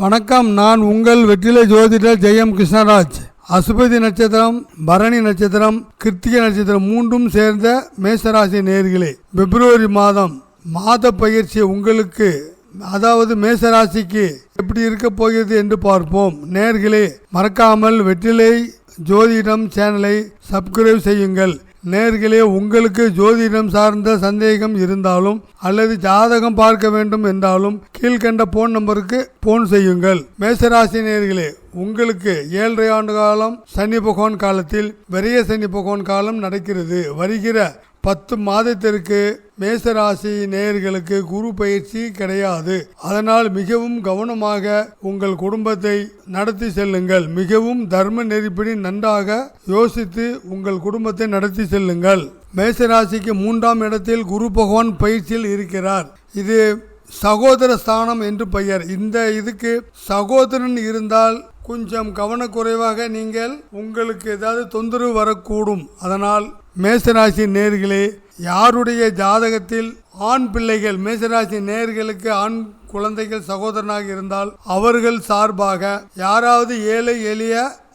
வணக்கம் நான் உங்கள் வெற்றிலை ஜோதிடர் ஜெயம் கிருஷ்ணராஜ். அசுபதி நட்சத்திரம் பரணி நட்சத்திரம் கிருத்திகை நட்சத்திரம் மூன்றும் சேர்ந்த மேசராசி நேர்களே பிப்ரவரி மாதம் மாத பயிற்சி உங்களுக்கு அதாவது மேசராசிக்கு எப்படி இருக்க போகிறது என்று பார்ப்போம். நேர்களே மறக்காமல் வெற்றிலை ஜோதிடம் சேனலை சப்ஸ்கிரைப் செய்யுங்கள். நேர்களே உங்களுக்கு ஜோதிடம் சார்ந்த சந்தேகம் இருந்தாலும் அல்லது ஜாதகம் பார்க்க வேண்டும் என்றாலும் கீழ்கண்ட போன் நம்பருக்கு போன் செய்யுங்கள். மேசராசி நேர்களே உங்களுக்கு ஏழரை ஆண்டு காலம் சனி பகவான் காலத்தில் விரைய சனி பகவான் காலம் நடக்கிறது. வருகிற பத்து மாதத்திற்கு மேசராசி நேயர்களுக்கு குரு பயிற்சி கிடையாது. அதனால் மிகவும் கவனமாக உங்கள் குடும்பத்தை நடத்தி செல்லுங்கள். மிகவும் தர்ம நெறிப்படி நன்றாக யோசித்து உங்கள் குடும்பத்தை நடத்தி செல்லுங்கள். மேசராசிக்கு மூன்றாம் இடத்தில் குரு பகவான் பயிற்சியில் இருக்கிறார். இது சகோதர ஸ்தானம் என்று பெயர். இந்த இதுக்கு சகோதரன் இருந்தால் கொஞ்சம் கவனக்குறைவாக நீங்கள் உங்களுக்கு ஏதாவது தொந்தரவு வரக்கூடும். அதனால் மேசராசி நேர்களே யாருடைய ஜாதகத்தில் ஆண் பிள்ளைகள் மேசராசி நேர்களுக்கு ஆண் குழந்தைகள் சகோதரனாக இருந்தால் அவர்கள் சார்பாக யாராவது ஏழை எளிய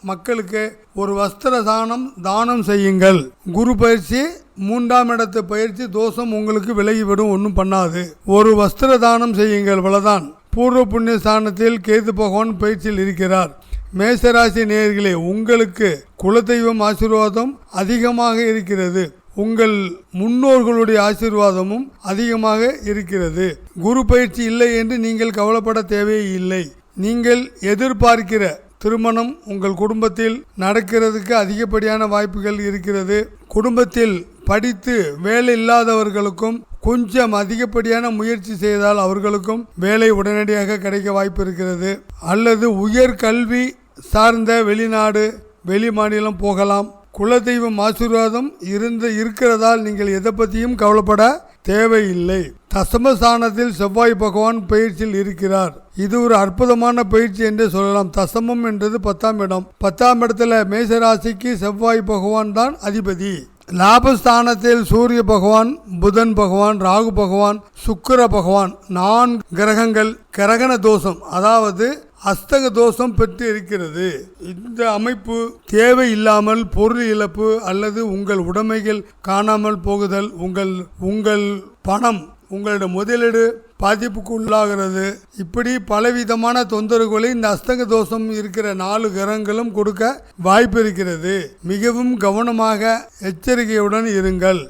மக்களுக்கு ஒரு வஸ்திர தானம் தானம் செய்யுங்கள். குரு பயிற்சி மூன்றாம் இடத்து பயிற்சி தோஷம் உங்களுக்கு விலகிவிடும் ஒன்றும் பண்ணாது. ஒரு வஸ்திர தானம் செய்யுங்கள் இவ்வளவுதான் பூர்வ புண்ணிய ஸ்தானத்தில் கேது பகவான் பயிற்சியில் இருக்கிறார். மேசராசி நேயர்களே உங்களுக்கு குலதெய்வம் ஆசீர்வாதம் அதிகமாக இருக்கிறது. உங்கள் முன்னோர்களுடைய ஆசீர்வாதமும் அதிகமாக இருக்கிறது. குரு பயிற்சி இல்லை என்று நீங்கள் கவலைப்பட தேவையில்லை நீங்கள் எதிர்பார்க்கிற திருமணம் உங்கள் குடும்பத்தில் நடக்கிறதுக்கு அதிகப்படியான வாய்ப்புகள் இருக்கிறது. குடும்பத்தில் படித்து வேலை இல்லாதவர்களுக்கும் கொஞ்சம் அதிகப்படியான முயற்சி செய்தால் அவர்களுக்கும் வேலை உடனடியாக கிடைக்க வாய்ப்பு இருக்கிறது. அல்லது உயர் கல்வி சார்ந்த வெளிநாடு வெளி மாநிலம் போகலாம். குலதெய்வம் ஆசீர்வாதம் இருந்து இருக்கிறதால் நீங்கள் எதை பற்றியும் கவலைப்பட தேவையில்லை. தசமஸ்தானத்தில் செவ்வாய் பகவான் பயிற்சியில் இருக்கிறார். இது ஒரு அற்புதமான பயிற்சி என்று சொல்லலாம். தசமம் என்றது பத்தாம் இடம். பத்தாம் இடத்துல மேசராசிக்கு செவ்வாய் பகவான் தான் அதிபதி. லாபஸ்தானத்தில் சூரிய பகவான் புதன் பகவான் ராகு பகவான் சுக்கிர பகவான் நான்கு கிரகங்கள் கிரகண தோஷம் அதாவது அஸ்தக தோஷம் பெற்று இருக்கிறது. இந்த அமைப்பு தேவை இல்லாமல் பொருள் இழப்பு அல்லது உங்கள் உடைமைகள் காணாமல் போகுதல் உங்கள் உங்கள் பணம் உங்களோட முதலீடு பாதிப்புக்கு உள்ளாகிறது இப்படி பலவிதமான தொந்தரவுகளை இந்த அஸ்தக தோஷம் இருக்கிற நாலு கிரகங்களும் கொடுக்க வாய்ப்பு இருக்கிறது. மிகவும் கவனமாக எச்சரிக்கையுடன் இருங்கள்.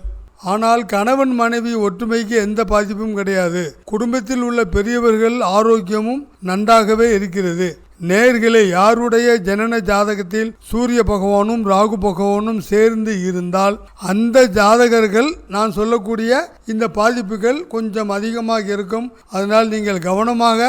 ஆனால் கணவன் மனைவி ஒற்றுமைக்கு எந்த பாதிப்பும் கிடையாது. குடும்பத்தில் உள்ள பெரியவர்கள் ஆரோக்கியமும் நன்றாகவே இருக்கிறது. நேர்களே யாருடைய ஜனன ஜாதகத்தில் சூரிய பகவானும் ராகு பகவானும் சேர்ந்து இருந்தால் அந்த ஜாதகர்கள் நான் சொல்லக்கூடிய இந்த பாதிப்புகள் கொஞ்சம் அதிகமாக இருக்கும். அதனால் நீங்கள் கவனமாக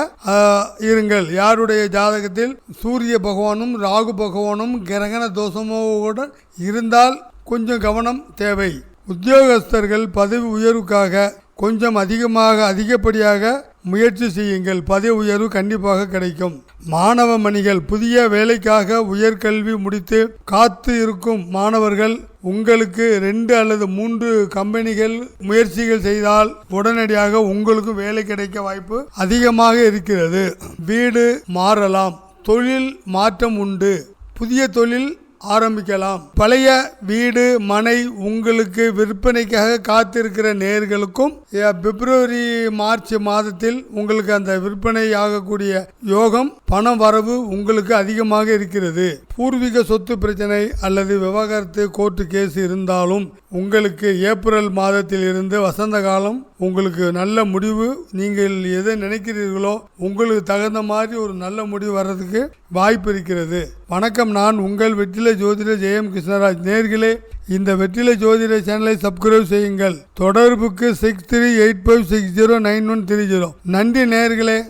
இருங்கள். யாருடைய ஜாதகத்தில் சூரிய பகவானும் ராகு பகவானும் கிரகண தோஷமோடு இருந்தால் கொஞ்சம் கவனம் தேவை. உத்தியோகஸ்தர்கள் பதவி உயர்வுக்காக கொஞ்சம் அதிகமாக அதிகப்படியாக முயற்சி செய்யுங்கள். பதவி உயர்வு கண்டிப்பாக கிடைக்கும். மாணவ மணிகள் புதிய வேலைக்காக உயர்கல்வி முடித்து காத்து இருக்கும் மாணவர்கள் உங்களுக்கு ரெண்டு அல்லது மூன்று கம்பெனிகள் முயற்சிகள் செய்தால் உடனடியாக உங்களுக்கு வேலை கிடைக்க வாய்ப்பு அதிகமாக இருக்கிறது. வீடு மாறலாம். தொழில் மாற்றம் உண்டு. புதிய தொழில் ஆரம்பிக்கலாம். பழைய வீடு மனை உங்களுக்கு விற்பனைக்காக காத்திருக்கிற நேர்களுக்கும் பிப்ரவரி மார்ச் மாதத்தில் உங்களுக்கு அந்த விற்பனை ஆகக்கூடிய யோகம் பண வரவு உங்களுக்கு அதிகமாக இருக்கிறது. பூர்வீக சொத்து பிரச்சனை அல்லது விவாகரத்து கோர்ட்டு கேஸ் இருந்தாலும் உங்களுக்கு ஏப்ரல் மாதத்தில் இருந்து வசந்த காலம் உங்களுக்கு நல்ல முடிவு. நீங்கள் எதை நினைக்கிறீர்களோ உங்களுக்கு தகுந்த மாதிரி ஒரு நல்ல முடிவு வர்றதுக்கு வாய்ப்பு இருக்கிறது. வணக்கம் நான் உங்கள் வெற்றிலை ஜோதிட ஜெயம் கிருஷ்ணராஜ். நேர்களே இந்த வெற்றிலை ஜோதிட சேனலை சப்ஸ்கிரைப் செய்யுங்கள். தொடர்புக்கு six three eight five six zero nine one three zero நன்றி நேர்களே.